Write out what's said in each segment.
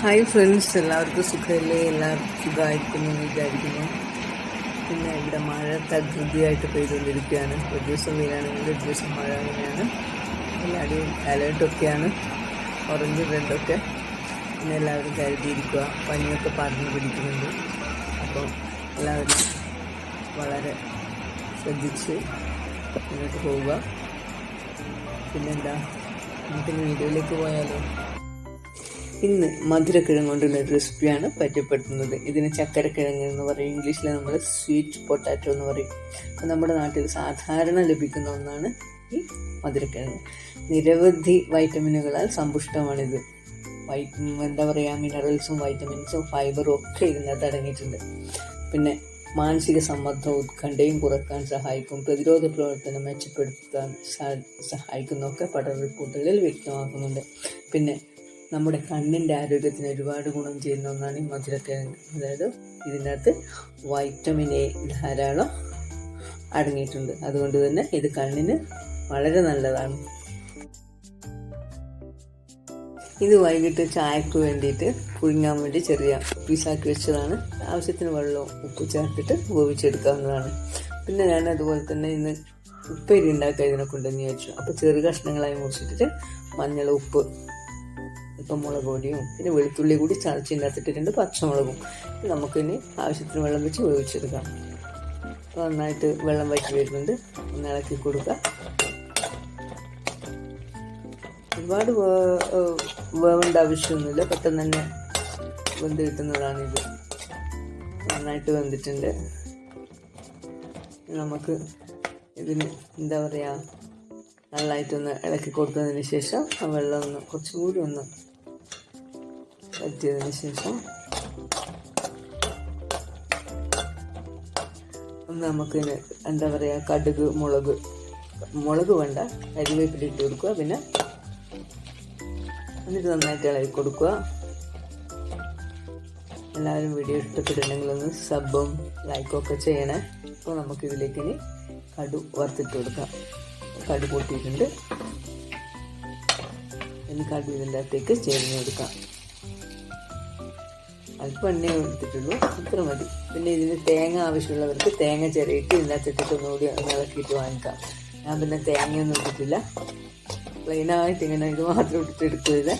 Hi friends എല്ലാവർക്കും സുഖമല്ലേ? എല്ലാവർക്കും സുഖമായിരിക്കുന്നു വിചാരിക്കുന്നു. പിന്നെ ഇവിടെ മഴ തകൃതിയായിട്ട് പെയ്തുകൊണ്ടിരിക്കുകയാണ്. ഒരു ദിവസം വെയിലാണെങ്കിൽ ഒരു ദിവസം മഴ അങ്ങനെയാണ്. എല്ലാവരുടെയും അലേർട്ടൊക്കെയാണ് ഓറഞ്ച് റെഡൊക്കെ പിന്നെ എല്ലാവരും കരുതിയിരിക്കുക. പനിയൊക്കെ പറഞ്ഞു പിടിക്കുന്നുണ്ട്. അപ്പോൾ എല്ലാവരും വളരെ ശ്രദ്ധിച്ച് മുന്നോട്ട് പോവുക. പിന്നെന്താ? നമുക്കിനി വീഡിയോയിലേക്ക് പോയാലോ? ഇന്ന് മധുരക്കിഴങ്ങ് കൊണ്ടുള്ള ഒരു റെസിപ്പിയാണ് പറ്റപ്പെടുത്തുന്നത് ഇതിന് ചക്കരക്കിഴങ്ങ് എന്ന് പറയും ഇംഗ്ലീഷിൽ നമ്മൾ സ്വീറ്റ് പൊട്ടാറ്റോ എന്ന് പറയും. അപ്പം നമ്മുടെ നാട്ടിൽ സാധാരണ ലഭിക്കുന്ന ഒന്നാണ് ഈ മധുരക്കിഴങ്ങ്. നിരവധി വൈറ്റമിനുകളാൽ സമ്പുഷ്ടമാണിത്. വൈ എന്താ പറയുക മിനറൽസും വൈറ്റമിൻസും ഫൈബറും ഒക്കെ ഇതിനകത്ത് അടങ്ങിയിട്ടുണ്ട്. പിന്നെ മാനസിക സമ്മർദ്ദം ഉത്കണ്ഠയും കുറയ്ക്കാൻ സഹായിക്കും പ്രതിരോധ പ്രവർത്തനം മെച്ചപ്പെടുത്താൻ സഹായിക്കുന്നൊക്കെ പഠന റിപ്പോർട്ടുകളിൽ വ്യക്തമാക്കുന്നുണ്ട്. പിന്നെ നമ്മുടെ കണ്ണിന്റെ ആരോഗ്യത്തിന് ഒരുപാട് ഗുണം ചെയ്യുന്ന ഒന്നാണ് ഈ മധുരക്കിഴങ്ങ് അതായത് ഇതിനകത്ത് വൈറ്റമിൻ എ ധാരാളം അടങ്ങിയിട്ടുണ്ട്. അതുകൊണ്ട് തന്നെ ഇത് കണ്ണിന് വളരെ നല്ലതാണ്. ഇത് വൈകിട്ട് ചായക്ക് വേണ്ടിയിട്ട് പുഴുങ്ങാൻ വേണ്ടി ചെറിയ പീസാക്കി വെച്ചതാണ്. ആവശ്യത്തിന് വെള്ളവും ഉപ്പ് ചേർത്തിട്ട് വേവിച്ചെടുക്കാവുന്നതാണ്. പിന്നെ ഞാൻ അതുപോലെ തന്നെ ഇന്ന് ഉപ്പേരി ഉണ്ടാക്കുക ഇതിനെ കൊണ്ടുവന്ന് വിചാരിച്ചു. അപ്പോൾ ചെറു കഷ്ണങ്ങളായി മുറിച്ചിട്ടിട്ട് മഞ്ഞൾ ഉപ്പ് ഇപ്പം മുളക് പൊടിയും പിന്നെ വെളുത്തുള്ളി കൂടി ചതച്ചിനകത്തിട്ടിട്ടുണ്ട് പച്ചമുളകും. നമുക്കിനി ആവശ്യത്തിന് വെള്ളം വെച്ച് വേവിച്ചെടുക്കാം. അപ്പോൾ നന്നായിട്ട് വെള്ളം വറ്റി വരുന്നുണ്ട്. ഒന്ന് ഇളക്കി കൊടുക്കുക. ഒരുപാട് വേവേണ്ട ആവശ്യമൊന്നുമില്ല. പെട്ടെന്ന് തന്നെ വെന്ത് കിട്ടുന്നതാണിത് നന്നായിട്ട് വെന്തിട്ടുണ്ട്. നമുക്ക് ഇതിന് എന്താ പറയുക നല്ലതായിട്ടൊന്ന് ഇളക്കി കൊടുത്തതിന് ശേഷം ആ വെള്ളം ഒന്ന് കുറച്ചുകൂടി ഒന്ന് വറ്റിയതിന് ശേഷം ഒന്ന് നമുക്കിന് എന്താ പറയുക കടുക് മുളക് മുളക് വേണ്ട കരിവേപ്പില ഇട്ട് കൊടുക്കുക. പിന്നെ എന്നിട്ട് നന്നായിട്ട് ഇളകി കൊടുക്കുക. എല്ലാവരും വീഡിയോ ഇഷ്ടപ്പെട്ടിട്ടുണ്ടെങ്കിൽ ഒന്ന് സബും ലൈക്കും ഒക്കെ ചെയ്യണേ. അപ്പോൾ നമുക്ക് ഇതിലേക്ക് ഇനി കടു വറുത്തിട്ട് കൊടുക്കാം. കടു പൊട്ടിയിട്ടുണ്ട് ഇനി കടു ഇതിന്റെ അകത്തേക്ക് ചേർന്ന് കൊടുക്കാം. അല്പം എണ്ണ എടുത്തിട്ടുള്ളൂ. അത്ര മതി. പിന്നെ ഇതിന് തേങ്ങ ആവശ്യമുള്ളവർക്ക് തേങ്ങ ചിരയിട്ട് ഇതിനകത്ത് ഇട്ടിട്ട് ഒന്നുകൂടി ഒന്ന് ഇളക്കിയിട്ട് വാങ്ങിക്കാം. ഞാൻ പിന്നെ തേങ്ങയൊന്നും ഇട്ടിട്ടില്ല. പ്ലെയിനായിട്ട് ഇങ്ങനെ ഇത് മാത്രം ഇട്ടിട്ട് എടുക്കില്ല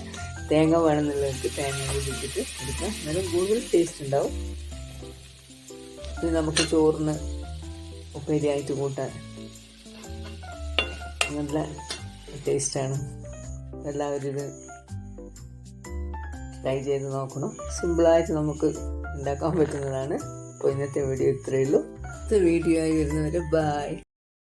തേങ്ങ വേണമെന്നുള്ളവർക്ക് തേങ്ങ കൂടി ഇട്ടിട്ട് എടുക്കാം. എന്നാലും ഗൂഗിൾ ടേസ്റ്റ് ഉണ്ടാവും. ഇത് നമുക്ക് ചോറിന് ഉപ്പേരിയായിട്ട് കൂട്ടാൻ. നല്ല ടേസ്റ്റാണ് എല്ലാവരും ഇത് ട്രൈ ചെയ്ത് നോക്കണം. സിമ്പിളായിട്ട് നമുക്ക് ഉണ്ടാക്കാൻ പറ്റുന്നതാണ്. അപ്പോൾ ഇന്നത്തെ വീഡിയോ ഇത്രയേ ഉള്ളൂ. അടുത്ത വീഡിയോ ആയി വരുന്നവരെ ബൈ